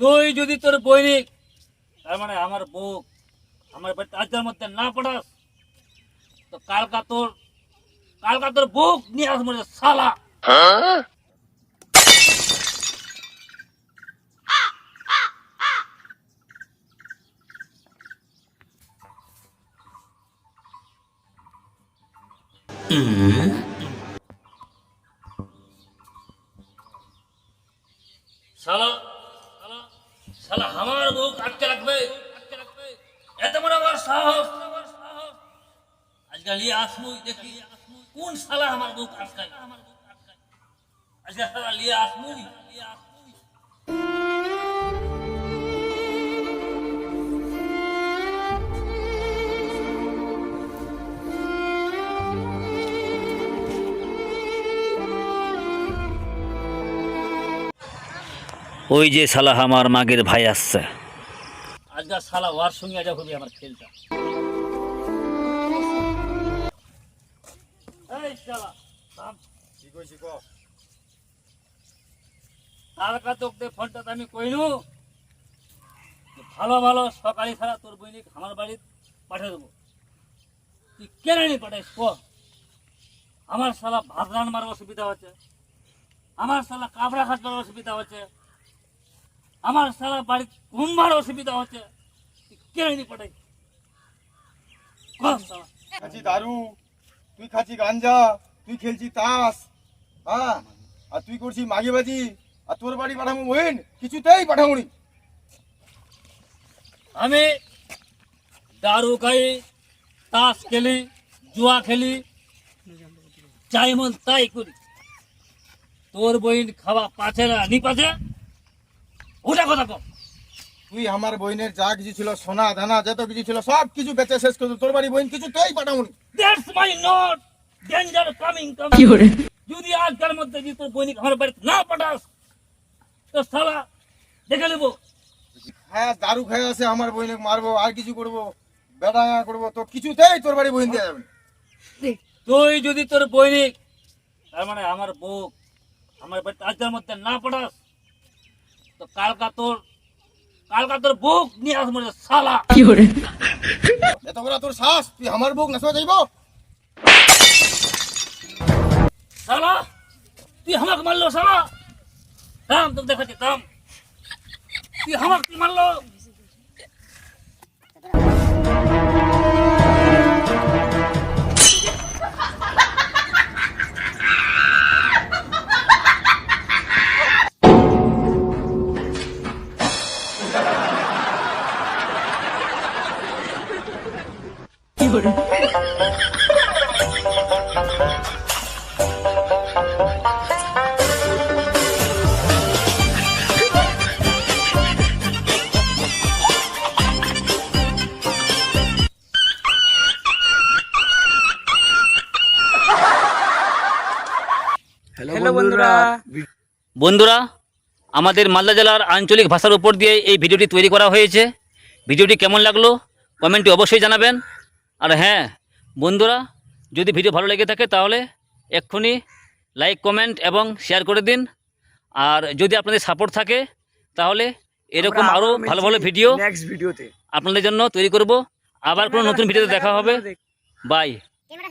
তুই যদি তোর বৈনিক তার মানে আমার বউ আমার বাড়িতে মধ্যে না পড়াস, তো কালকা তোর কালকা তোর বউ নিয়ে আসব শালা। শালা শালা আমার বুক আটকে রাখবে? এত বড় আমার সাহস। আজকাল লিয়ে আসমু দেখি কোন শালা আমার বুক আটকায়। আজকাল শালা লিয়ে আসমু লিয়ে আসমু ওই যে শালা আমার মাগের ভাই আসছে। হবে আমার খেলটা। এই ভালো ভালো, সকালে ছাড়া তোর বইনি আমার বাড়ি পাঠিয়ে দেবো। তুই কেন নি পাঠাইস আমার শালা ভাত রান্নার অসুবিধা হচ্ছে। আমার শালা কাবড়া খাটবার অসুবিধা হচ্ছে। আমার শালা বাড়ি ঘুমবার অসুবিধা হচ্ছে। নি পাঠাইস খাচ্ছি দারু তুই খাচ্ছি গাঞ্জা তুই খেলছি তাস হ্যাঁ? আর তুই করছি মাগি বাজি আর তোর বাড়ি পাঠাবো বহিন কিছুতেই পাঠাবো নি। আমি দারু খাই তাস খেলি জুয়া খেলি চাই মন তাই করি। তোর বইন খাওয়া পাছে না নি পাছে? ওটা কথা কম তুই আমার বইনের যা কিছু ছিল সোনা দানা যত কিছু ছিল সব কিছু বেচে শেষ করে তোর বাড়ি বইন কিছুতেই পাঠাবো নি। That's my not danger coming coming যদি আজকাল মধ্যে যদি তোর বইনিক আমার বাড়িতে না পাঠাস তো সালা দেখে নেব। হ্যাঁ দারু খেয়ে আসে আমার বইনে মারবো আর কিছু করব। বেড়াঙা করব তো কিছুতেই তোর বাড়ি বইন দেওয়া যাবে তুই যদি তোর বৈনিক তার মানে আমার বউ আমার বাড়িতে আজকের মধ্যে না পড়াস তো কালকা তোর কালকা তোর বউ নিয়ে আসব রে শালা। এত বড় তোর শ্বাস তুই আমার বুক নাচা যাইব শালা তুই আমাকে মারলো শালা। দাম তোকে দেখাচ্ছি দাম তুই আমাকে মারলো? হ্যালো বন্ধুরা। বন্ধুরা আমাদের মালদা জেলার আঞ্চলিক ভাষার উপর দিয়ে এই ভিডিওটি তৈরি করা হয়েছে। ভিডিওটি কেমন লাগল? কমেন্টে অবশ্যই জানাবেন। আর হ্যাঁ বন্ধুরা যদি ভিডিও ভালো লেগে থাকে তাহলে এক্ষুনি লাইক কমেন্ট এবং শেয়ার করে দিন। আর যদি আপনাদের সাপোর্ট থাকে তাহলে এরকম আরও ভালো ভালো ভিডিও নেক্সট ভিডিওতে আপনাদের জন্য তৈরি করব। আবার কোনো নতুন ভিডিওতে দেখা হবে। By camera